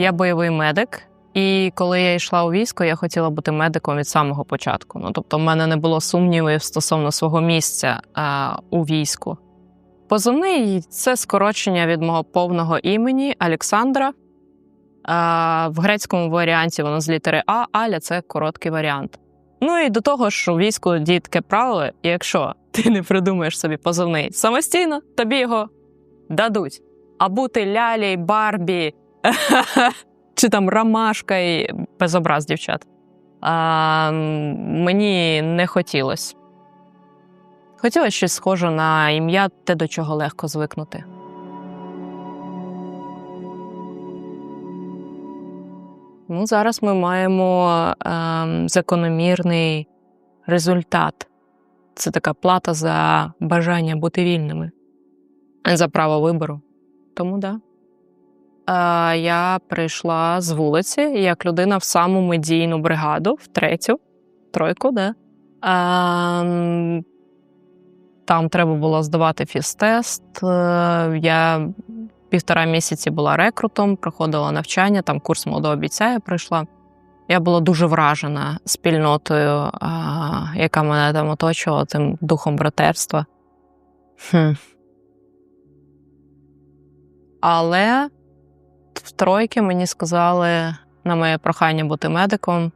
Я бойовий медик, і коли я йшла у військо, я хотіла бути медиком від самого початку. Ну тобто, в мене не було сумнівів стосовно свого місця а, у війську. Позивний це скорочення від мого повного імені Олександра. А, В грецькому варіанті воно з літери А, Аля це короткий варіант. Ну і до того ж, у війську діє правило, якщо ти не придумаєш собі позивний самостійно, тобі його дадуть. А бути лялей, Барбі чи там ромашка і без образ дівчат. А, Мені не хотілося. Хотілося щось схоже на ім'я, те, до чого легко звикнути. Ну, Зараз ми маємо е, закономірний результат. Це така плата за бажання бути вільними, за право вибору. Тому да. Е, я прийшла з вулиці як людина в саму медійну бригаду, в третю, тройку, да. Е, там треба було здавати фізтест. Е, я півтора місяці була рекрутом, проходила навчання, там курс молодого бійця я пройшла. Я була дуже вражена спільнотою, а, яка мене там оточувала, тим духом братерства. Хм. Але в тройки мені сказали на моє прохання бути медиком.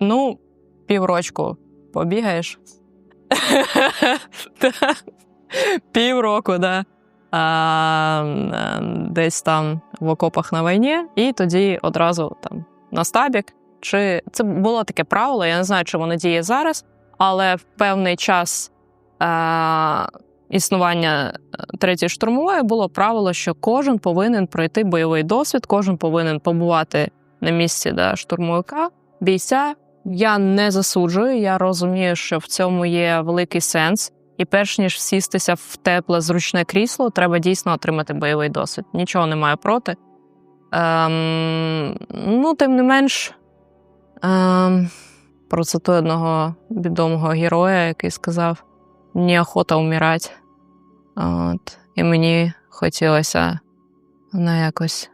Ну, піврочку побігаєш. Півроку, да а, десь там в окопах на війні, і тоді одразу там на стабік. Чи це було таке правило? Я не знаю, чи воно діє зараз, але в певний час а, існування третьої штурмової було правило, що кожен повинен пройти бойовий досвід, кожен повинен побувати на місці да, штурмовика, бійця. Я не засуджую, я розумію, що в цьому є великий сенс. І перш ніж сістися в тепле зручне крісло, треба дійсно отримати бойовий досвід. Нічого не маю проти. Ем, Ну, тим не менш, ем, процитую одного відомого героя, який сказав: неохота умирати. От. І мені хотілося ну, якось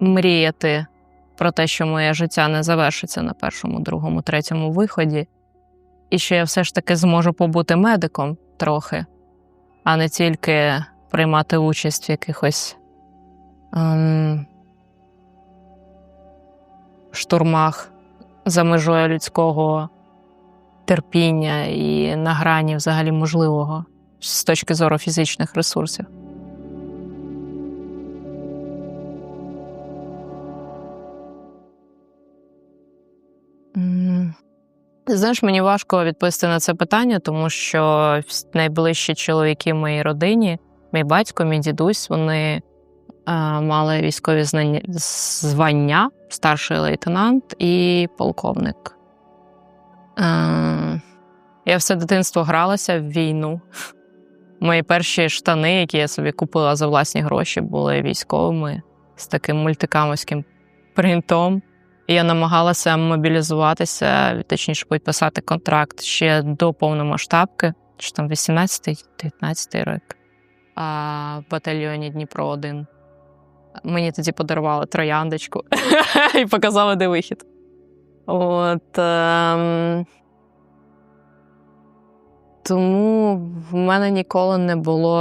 мріяти про те, що моє життя не завершиться на першому, другому, третьому виході і що я все ж таки зможу побути медиком трохи, а не тільки приймати участь в якихось ем, штурмах за межою людського терпіння і на грані взагалі можливого з точки зору фізичних ресурсів. Знаєш, мені важко відповісти на це питання, тому що найближчі чоловіки в моїй родині, мій батько, мій дідусь, вони а, мали військові знання, звання, старший лейтенант і полковник. А, я все дитинство гралася в війну. Мої перші штани, які я собі купила за власні гроші, були військовими з таким мультикамовським принтом. Я намагалася мобілізуватися, точніше підписати контракт ще до повномасштабки, що там 18-19 рік, а в батальйоні Дніпро 1 Мені тоді подарували трояндочку і показали, де вихід. От, ем... Тому в мене ніколи не було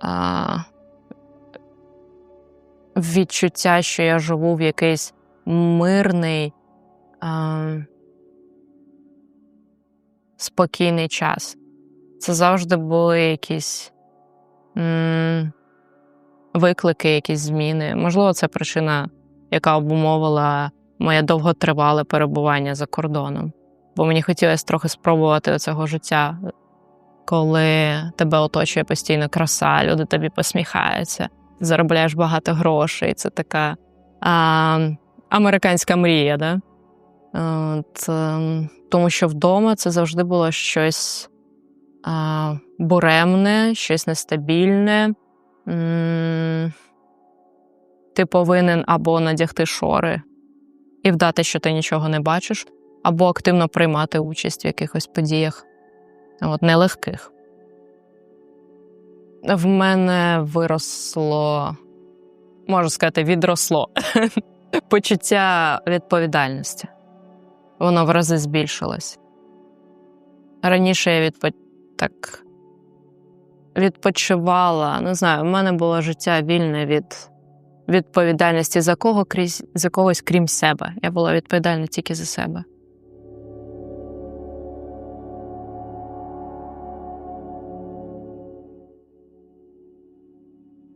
а... відчуття, що я живу в якийсь мирний, а, спокійний час. Це завжди були якісь м, виклики, якісь зміни. Можливо, це причина, яка обумовила моє довготривале перебування за кордоном. Бо мені хотілося трохи спробувати цього життя, коли тебе оточує постійно краса, люди тобі посміхаються, заробляєш багато грошей. Це така. А, американська мрія, да? От, ем, тому що вдома це завжди було щось а, буремне, щось нестабільне. Ти повинен або надягти шори і вдати, що ти нічого не бачиш, або активно приймати участь в якихось подіях, от, нелегких. в мене виросло, можу сказати, відросло почуття відповідальності. Воно в рази збільшилось. Раніше я відпо... так відпочивала, не знаю, в мене було життя вільне від відповідальності за кого крізь за когось крім себе. Я була відповідальна тільки за себе.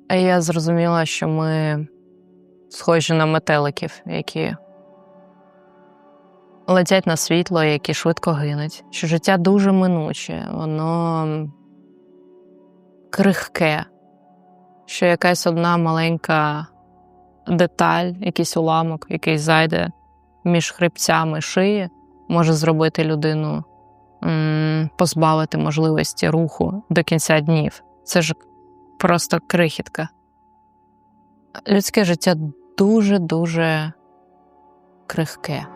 А я зрозуміла, що ми схожі на метеликів, які летять на світло, які швидко гинуть. Що життя дуже минуче, воно крихке, що якась одна маленька деталь, якийсь уламок, який зайде між хребцями шиї, може зробити людину, позбавити можливості руху до кінця днів. Це ж просто крихітка. Людське життя дуже-дуже крихке.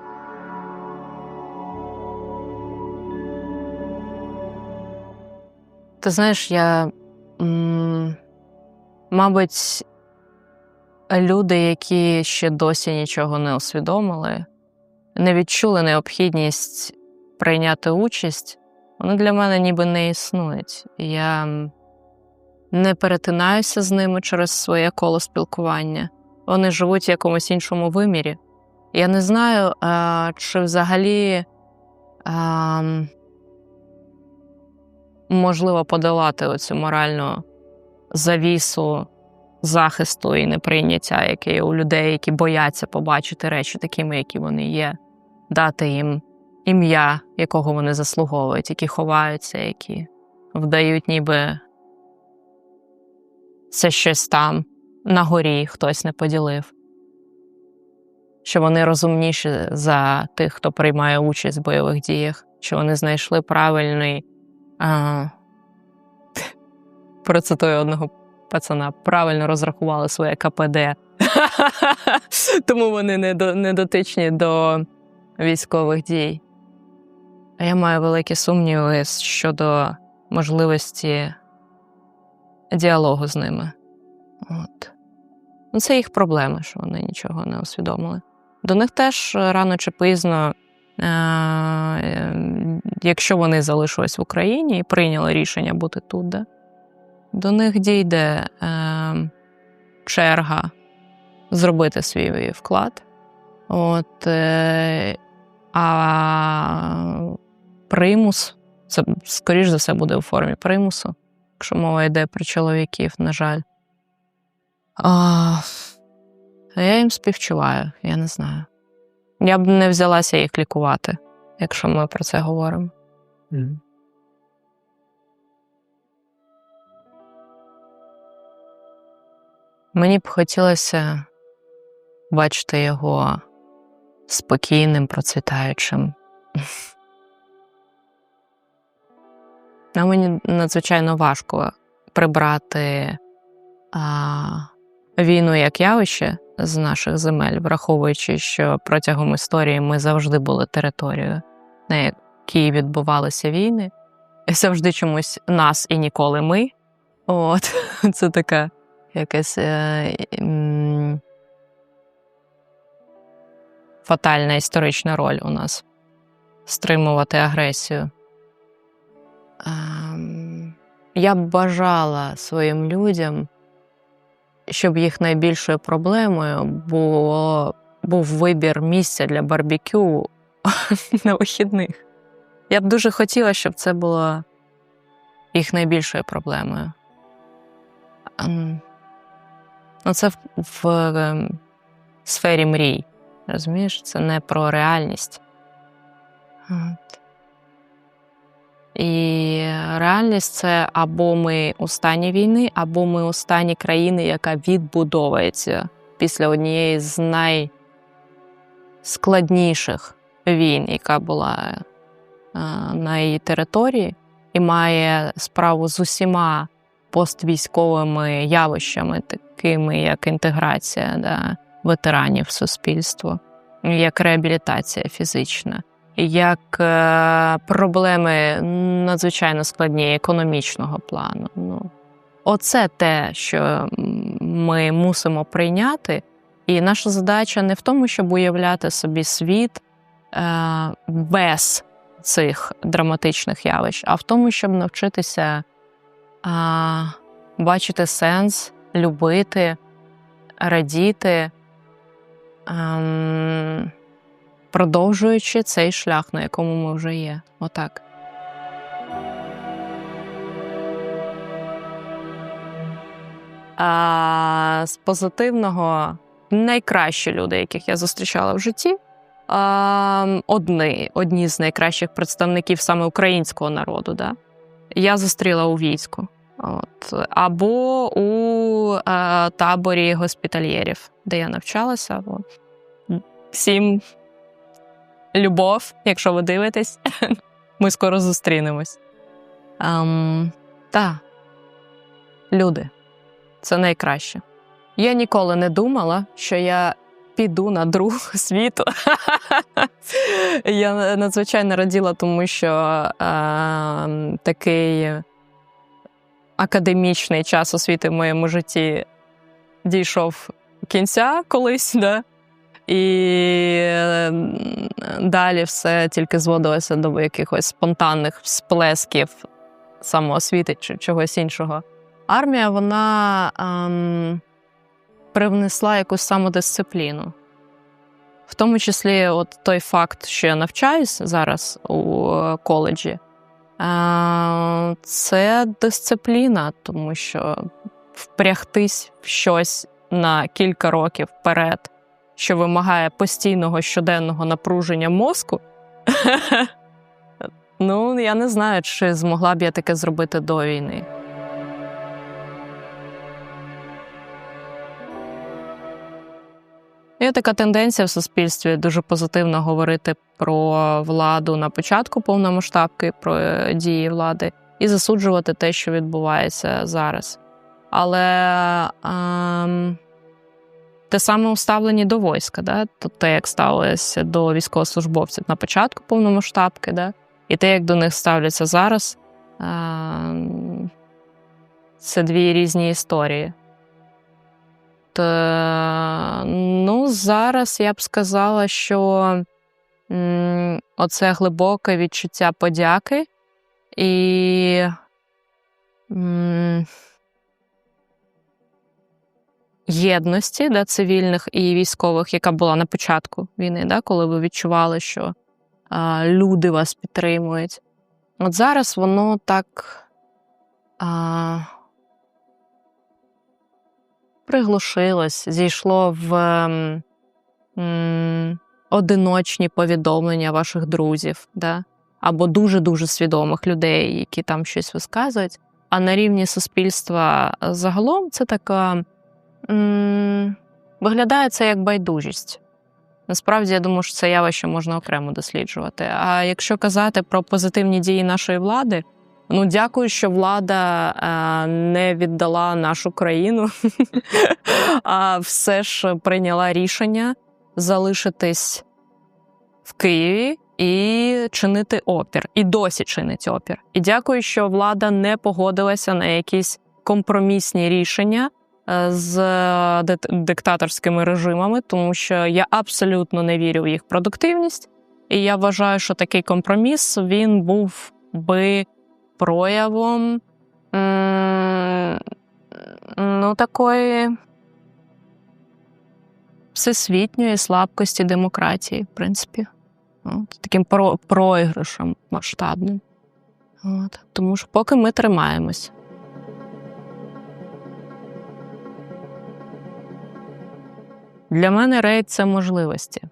Ти знаєш, я, мабуть, люди, які ще досі нічого не усвідомили, не відчули необхідність прийняти участь, вони для мене ніби не існують. Я не перетинаюся з ними через своє коло спілкування. Вони живуть в якомусь іншому вимірі. Я не знаю, чи взагалі можливо подолати оцю моральну завісу захисту і неприйняття, яке у людей, які бояться побачити речі такими, які вони є, дати їм ім'я, якого вони заслуговують, які ховаються, які вдають, ніби це щось там на горі хтось не поділив. Що вони розумніші за тих, хто приймає участь в бойових діях, що вони знайшли правильний а, процитую одного пацана, правильно розрахували своє КПД. Тому вони не дотичні до військових дій. А я маю великі сумніви щодо можливості діалогу з ними. От. Ну, Це їх проблеми, що вони нічого не усвідомили. До них теж рано чи пізно, е, якщо вони залишились в Україні і прийняли рішення бути тут, да, до них дійде е, черга зробити свій вклад. От, е, А примус, це, скоріш за все, буде у формі примусу якщо мова йде про чоловіків, на жаль. А, Я їм співчуваю, я не знаю. Я б не взялася їх лікувати, якщо ми про це говоримо. Mm. Мені б хотілося бачити його спокійним, процвітаючим. А мені надзвичайно важко прибрати а, війну як явище з наших земель, враховуючи, що протягом історії ми завжди були територією, на якій відбувалися війни, і завжди чомусь нас і ніколи ми. От, Це така якась е, фатальна історична роль у нас стримувати агресію. Я б бажала своїм людям, щоб їх найбільшою проблемою було, був вибір місця для барбекю на вихідних. Я б дуже хотіла, щоб це було їх найбільшою проблемою. Ем, ну, Це в, в, в сфері мрій. Розумієш, це не про реальність. От. І реальність це або ми у стані війни, або ми у стані країни, яка відбудовується після однієї з найскладніших війн, яка була е, на її території, і має справу з усіма поствійськовими явищами, такими як інтеграція да, ветеранів в суспільство, як реабілітація фізична як е, проблеми надзвичайно складні економічного плану. Ну, оце те, що ми мусимо прийняти. І наша задача не в тому, щоб уявляти собі світ е, без цих драматичних явищ, а в тому, щоб навчитися е, бачити сенс, любити, радіти, е, продовжуючи цей шлях, на якому ми вже є. Отак. А, З позитивного найкращі люди, яких я зустрічала в житті. Одні, одні з найкращих представників саме українського народу. Да? Я зустріла у війську. От. Або у а, таборі госпітальєрів, де я навчалася. От. Всім любов, якщо ви дивитесь, ми скоро зустрінемось. Um, Так, люди це найкраще. Я ніколи не думала, що я піду на друг світу. Я надзвичайно раділа, тому що е, такий академічний час освіти в моєму житті дійшов кінця колись, да? і далі все тільки зводилося до якихось спонтанних сплесків самоосвіти чи чогось іншого. Армія, вона. Ем, привнесла якусь самодисципліну. В тому числі, от той факт, що я навчаюсь зараз у е, коледжі, е, це дисципліна, тому що впрягтись в щось на кілька років вперед, що вимагає постійного щоденного напруження мозку. Ну, я не знаю, чи змогла б я таке зробити до війни. Є така тенденція в суспільстві дуже позитивно говорити про владу на початку повномасштабки, про дії влади, і засуджувати те, що відбувається зараз. Але ем, те саме уставлені до війська, да? те, як ставилося до військовослужбовців на початку повномасштабки, да? і те, як до них ставляться зараз, ем, це дві різні історії. Е, ну, зараз я б сказала, що оце глибоке відчуття подяки і єдності да, цивільних і військових, яка була на початку війни, да, коли ви відчували, що а, люди вас підтримують. От зараз воно так. А, приглушилось, зійшло в м, одиночні повідомлення ваших друзів, да? або дуже-дуже свідомих людей, які там щось висказують. А на рівні суспільства загалом це така м, виглядає це як байдужість. Насправді, я думаю, що це явище можна окремо досліджувати. А якщо казати про позитивні дії нашої влади, Ну, дякую, що влада е, не віддала нашу країну, а все ж прийняла рішення залишитись в Києві і чинити опір, і досі чинить опір. І дякую, що влада не погодилася на якісь компромісні рішення е, з диктаторськими режимами, тому що я абсолютно не вірю в їх продуктивність. І я вважаю, що такий компроміс він був би проявом ну, такої всесвітньої слабкості демократії, в принципі. От, Таким про проіграшем масштабним. От. Тому що поки ми тримаємось. Для мене рейд це можливості.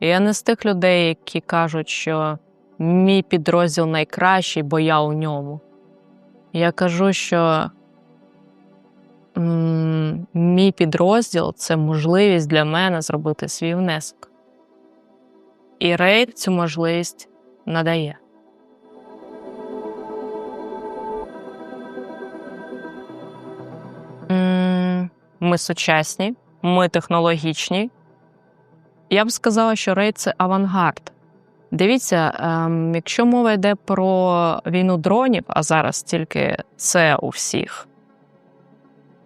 Я не з тих людей, які кажуть, що мій підрозділ найкращий, бо я у ньому. Я кажу, що мій підрозділ це можливість для мене зробити свій внесок. І рейд цю можливість надає. Ми сучасні, ми технологічні. Я б сказала, що рейд це авангард. Дивіться, ем, якщо мова йде про війну дронів, а зараз тільки це у всіх,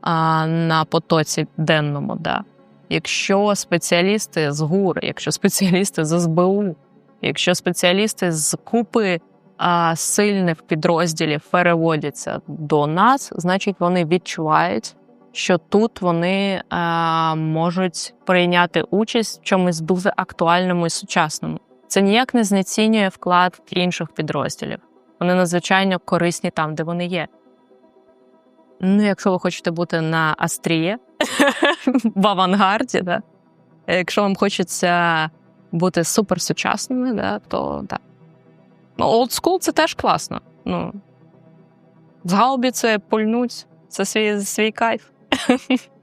а, на потоці денному. Да. Якщо спеціалісти з ГУР, якщо спеціалісти з СБУ, якщо спеціалісти з купи а, сильних підрозділів переводяться до нас, значить вони відчувають, що тут вони а, можуть прийняти участь в чомусь дуже актуальному і сучасному. Це ніяк не знецінює вклад інших підрозділів. Вони надзвичайно корисні там, де вони є. Ну, якщо ви хочете бути на астріє, в авангарді, да? якщо вам хочеться бути суперсучасними, да, то так. Ну, old school це теж класно. Ну, з гаубіцею пульнуть це свій, свій кайф.